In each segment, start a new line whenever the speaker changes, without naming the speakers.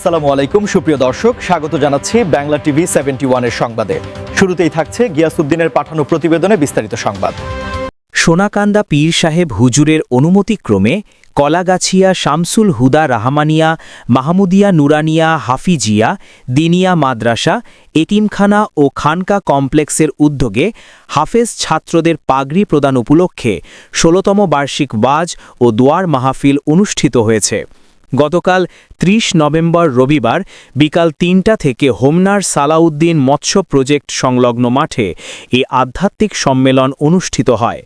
আসসালামু আলাইকুম। সুপ্রিয় দর্শক, স্বাগত জানাচ্ছি বাংলা টিভি সেভেন্টি ওয়ানের সংবাদে। শুরুতেই থাকছে গিয়াসুদ্দিনের পাঠানো প্রতিবেদনে বিস্তারিত সংবাদ।
সোনাকান্দা পীর সাহেব হুজুরের অনুমতিক্রমে কলাগাছিয়া শামসুল হুদা রাহমানিয়া, মাহমুদিয়া নুরানিয়া হাফিজিয়া, দিনিয়া মাদ্রাসা, এতিমখানা ও খানকা কমপ্লেক্সের উদ্যোগে হাফেজ ছাত্রদের পাগড়ি প্রদান উপলক্ষে ষোলতম বার্ষিক ওয়াজ ও দোয়ার মাহফিল অনুষ্ঠিত হয়েছে। গতকাল ৩০ নভেম্বর রবিবার বিকাল তিনটা থেকে হোমনার সালাউদ্দিন মৎস্য প্রজেক্ট সংলগ্ন মাঠে এ আধ্যাত্মিক সম্মেলন অনুষ্ঠিত হয়।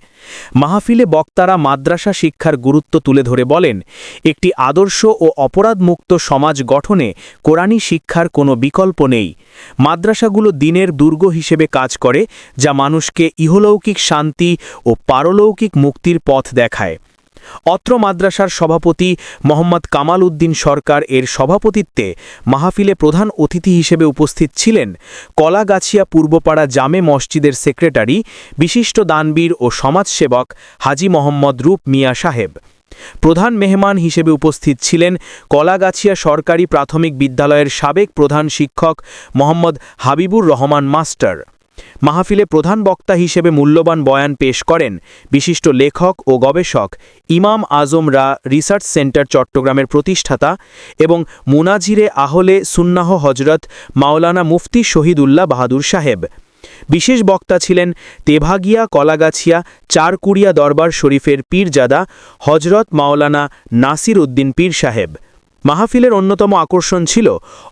মাহফিলে বক্তারা মাদ্রাসা শিক্ষার গুরুত্ব তুলে ধরে বলেন, একটি আদর্শ ও অপরাধমুক্ত সমাজ গঠনে কোরআনী শিক্ষার কোনো বিকল্প নেই। মাদ্রাসাগুলো দিনের দুর্গ হিসেবে কাজ করে, যা মানুষকে ইহলৌকিক শান্তি ও পারলৌকিক মুক্তির পথ দেখায়। অত্র মাদ্রাসার সভাপতি মোহাম্মদ কামাল উদ্দিন সরকার এর সভাপতিত্বে মাহফিলে প্রধান অতিথি হিসেবে উপস্থিত ছিলেন কলাগাছিয়া পূর্বপাড়া জামে মসজিদের সেক্রেটারি, বিশিষ্ট দানবীর ও সমাজসেবক হাজি মোহাম্মদ রূপ মিয়া সাহেব। প্রধান মেহমান হিসেবে উপস্থিত ছিলেন কলাগাছিয়া সরকারি প্রাথমিক বিদ্যালয়ের সাবেক প্রধান শিক্ষক মোহাম্মদ হাবিবুর রহমান মাস্টার। মাহফিলে প্রধান বক্তা হিসেবে মূল্যবান বয়ান পেশ করেন বিশিষ্ট লেখক ও গবেষক ইমাম আজম রা রিসার্চ সেন্টার চট্টগ্রামের প্রতিষ্ঠাতা এবং মুনাজিরে আহলে সুন্নাহ হজরত মাওলানা মুফতি শহীদুল্লাহ বাহাদুর সাহেব। বিশেষ বক্তা ছিলেন তেভাগিয়া কলাগাছিয়া চারকুড়িয়া দরবার শরীফের পীরজাদা হজরত মাওলানা নাসির উদ্দিন পীর সাহেব। মাহফিলের অন্যতম আকর্ষণ ছিল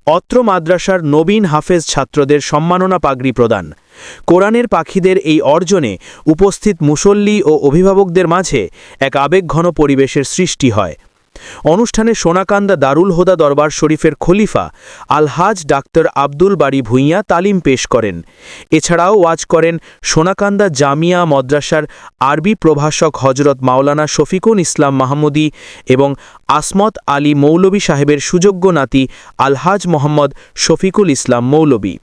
অত্র মাদ্রাসার নবীন হাফেজ ছাত্রদের সম্মাননা পাগড়ি প্রদান। কোরআনের পাখিদের এই অর্জনে উপস্থিত মুসল্লি ও অভিভাবকদের মাঝে এক আবেগঘন পরিবেশের সৃষ্টি হয়। অনুষ্ঠানে সোনাকান্দা দারুল হোদা দরবার শরীফের খলিফা আলহাজ ডাক্তার আব্দুল বাড়ি ভূঁইয়া তালিম পেশ করেন। এছাড়াও ওয়াজ করেন সোনাকান্দা জামিয়া মাদ্রাসার আরবি প্রভাষক হজরত মাওলানা শফিকুন ইসলাম মাহমুদি এবং আসমত আলী মৌলবী সাহেবের সুযোগ্য নাতি আলহাজ মোহাম্মদ শফিকুল ইসলাম মৌলবী।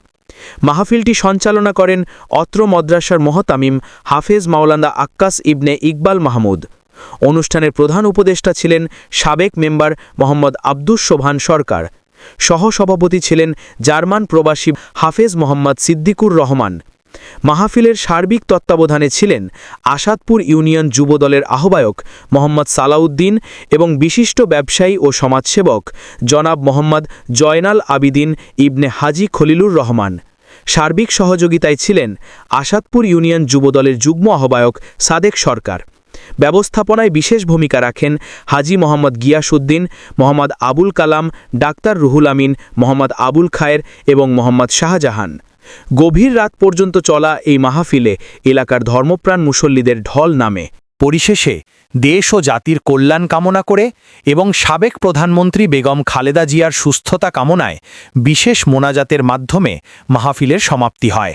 মাহফিলটি সঞ্চালনা করেন অত্র মদ্রাসার মহতামিম হাফেজ মাওলানা আক্কাস ইবনে ইকবাল মাহমুদ। অনুষ্ঠানের প্রধান উপদেষ্টা ছিলেন সাবেক মেম্বার মোহাম্মদ আব্দুস সোভান সরকার। সহসভাপতি ছিলেন জার্মান প্রবাসী হাফেজ মোহাম্মদ সিদ্দিকুর রহমান। মাহফিলের সার্বিক তত্ত্বাবধানে ছিলেন আসাদপুর ইউনিয়ন যুবদলের আহ্বায়ক মোহাম্মদ সালাউদ্দিন এবং বিশিষ্ট ব্যবসায়ী ও সমাজসেবক জনাব মোহাম্মদ জয়নাল আবিদিন ইবনে হাজি খলিলুর রহমান। সার্বিক সহযোগিতায় ছিলেন আসাদপুর ইউনিয়ন যুবদলের যুগ্ম আহ্বায়ক সাদেক সরকার। ব্যবস্থাপনায় বিশেষ ভূমিকা রাখেন হাজি মোহাম্মদ গিয়াসুদ্দিন মোহাম্মদ আবুল কালাম, ডাক্তার রুহুল আমিন, মোহাম্মদ আবুল খায়ের এবং মোহাম্মদ শাহজাহান। গভীর রাত পর্যন্ত চলা এই মাহফিলে এলাকার ধর্মপ্রাণ মুসল্লিদের ঢল নামে।
পরিশেষে দেশ ও জাতির কল্যাণ কামনা করে এবং সাবেক প্রধানমন্ত্রী বেগম খালেদা জিয়ার সুস্থতা কামনায় বিশেষ মোনাজাতের মাধ্যমে মাহফিলের সমাপ্তি হয়।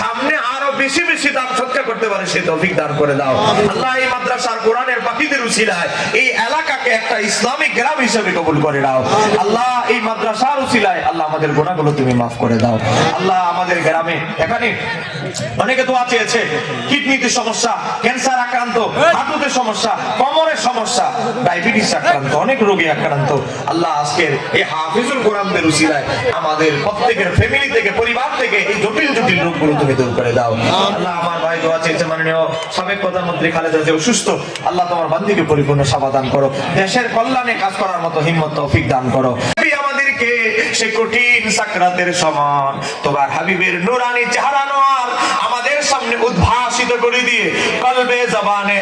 সামনে আরও বেশি বেশি করতে পারে, সে দান করে দাও। আল্লাহ এই মাদ্রাসার কোরআনের পাখিদের উসিলায় এই এলাকাকে একটা ইসলামিক গ্রাম হিসেবে কবুল করে দাও। আল্লাহ এই মাদ্রাসার উসিলায় আল্লাহ আমাদের গুণাগুলো তুমি মাফ করে দাও। আল্লাহ আমাদের গ্রামে এখানে অনেকে চেয়েছে কিডনিতে সমস্যা ক্যান্সার আক্রান্ত হাঁটুতে সমস্যা কোমরের সমস্যা ডায়াবেটিস আক্রান্ত অনেক রোগী আক্রান্ত। আল্লাহ আজকের এই হাফিজুল কোরআনদের উসিলায় আমাদের প্রত্যেকের ফ্যামিলি থেকে পরিবার থেকে এই জটিল জটিল রোগগুলো তুমি দূর করে দাও। আল্লাহ আমার ভাই দোয়া চেয়েছে মাননীয় সাবেক প্রধানমন্ত্রী খালেদা যে অসুস্থ। আল্লাহ তোমার বান্দিকে পরিপূর্ণ সমাধান করো। দেশের কল্যাণে কাজ করার মতো হিম্মত তৌফিক দান করো। আমাদেরকে সে কঠিন সাকরাতের সমান তোমার হাবিবের নুরানি চেহারা নোয়ার সামনে উদ্ভাসিত করে দিয়ে কলবে জবানে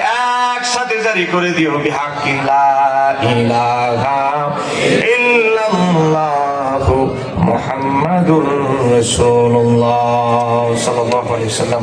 একসাথে জারি করে দিও বিহাকিলা ইলাহা ইল্লাল্লাহু মুহাম্মাদুর রাসূলুল্লাহ সাল্লাল্লাহু আলাইহি ওয়াসাল্লাম।